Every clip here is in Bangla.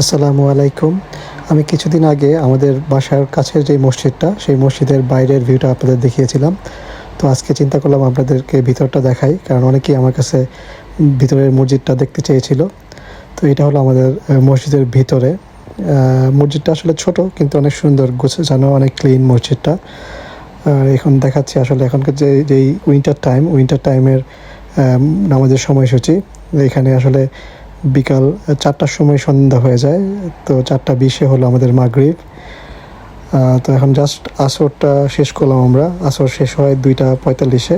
আসসালামু আলাইকুম। আমি কিছুদিন আগে আমাদের বাসার কাছের যে মসজিদটা, সেই মসজিদের বাইরের ভিউটা আপনাদের দেখিয়েছিলাম। তো আজকে চিন্তা করলাম আপনাদেরকে ভিতরটা দেখাই, কারণ অনেকেই আমার কাছে ভিতরের মসজিদটা দেখতে চেয়েছিল। তো এটা হলো আমাদের মসজিদের ভিতরে। মসজিদটা আসলে ছোট, কিন্তু অনেক সুন্দর গোছানো, অনেক ক্লিন মসজিদটা। আর এখন দেখাচ্ছি আসলে এখনকার যে, যেই উইন্টার টাইম উইন্টার টাইমের নামাজের সময়সূচি। এখানে আসলে বিকাল চারটার সময় সন্ধ্যা হয়ে যায়, তো চারটা বিশে হলো আমাদের মাগরিব। তো এখন জাস্ট আসরটা শেষ করলাম আমরা। আসর শেষ হয় দুইটা পঁয়তাল্লিশে।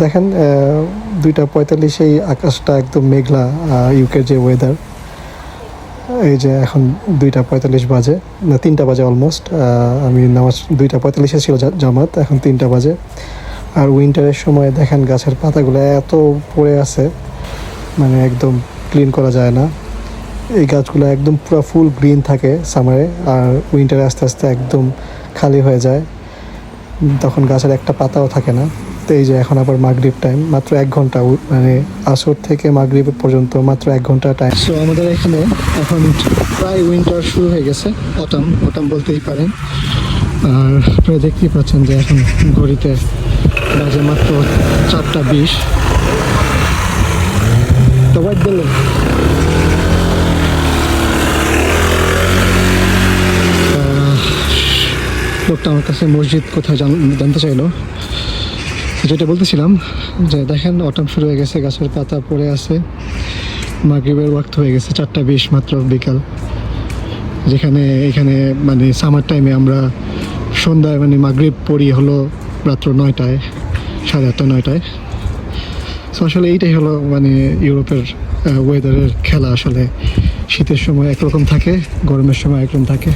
দেখেন দুইটা পঁয়তাল্লিশেই আকাশটা একদম মেঘলা ইউকের যে ওয়েদার এই যে এখন দুইটা পঁয়তাল্লিশ বাজে, না, তিনটা বাজে অলমোস্ট আমি নামাজ, দুইটা পঁয়তাল্লিশে ছিল জামাত, এখন তিনটা বাজে। আর উইন্টারের সময় দেখেন গাছের পাতাগুলো এত পড়ে আছে। মানে একদম ক্লিন করা যায় না। এই গাছগুলো একদম পুরো ফুল গ্রিন থাকে সামারে আর উইন্টারে আস্তে আস্তে একদম খালি হয়ে যায়। তখন গাছের একটা পাতাও থাকে না। তো এই যে এখন আবার মাগরিব টাইম মাত্র এক ঘণ্টা মানে আসর থেকে মাগরিব পর্যন্ত মাত্র এক ঘণ্টা টাইম সো আমাদের এখানে এখন প্রায় উইন্টার শুরু হয়ে গেছে অটাম অটাম বলতেই পারেন। আর প্রায় দেখতেই পাচ্ছেন যে এখন ঘড়িতে বাজে মাত্র চারটা বিশ। হোয়াইট বেলুন লোকটা আমার কাছে মসজিদ কোথায় জানতে চাইলো। যেটা বলতেছিলাম যে দেখেন অটম শুরু হয়ে গেছে, গাছের পাতা পড়ে আছে, মাগরিবের ওয়াক্ত হয়ে গেছে, চারটা বিশ মাত্র বিকাল। যেখানে, এখানে মানে সামার টাইমে আমরা সন্ধ্যায় মানে মাগরিব পড়ি হলো রাত্র নয়টায়, সাড়ে আটটা নয়টায়। সো আসলে এইটাই হলো মানে ইউরোপের ওয়েদারের খেলা আসলে। শীতের সময় একরকম থাকে, গরমের সময় একরকম থাকে।